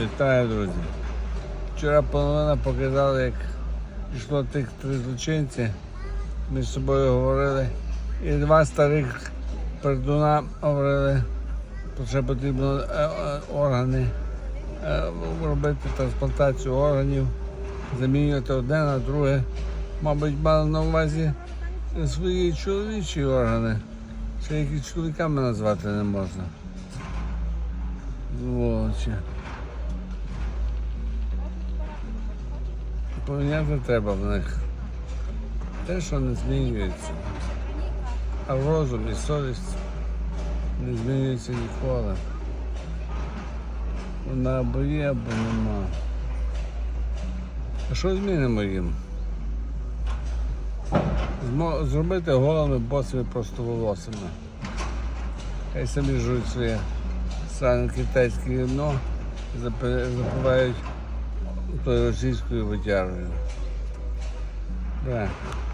Вітаю, друзі. Вчора половина показала, як пішло тих три злочинці. Між собою говорили. І два старих пердуна говорили, про що потрібно е, е, органи е, робити трансплантацію органів, замінювати одне на друге. Мабуть, мали на увазі свої чоловічі органи. Ще які чоловіками назвати не можна. Сволочі. Поміняти треба в них. Те, що не змінюється. А розум і совість не змінюються ніколи. Вона або є, або нема. А що змінимо їм? Зробити голими босими просто волосами. Хай самі жують своє саме китайське вино запивають російською витягою. Да.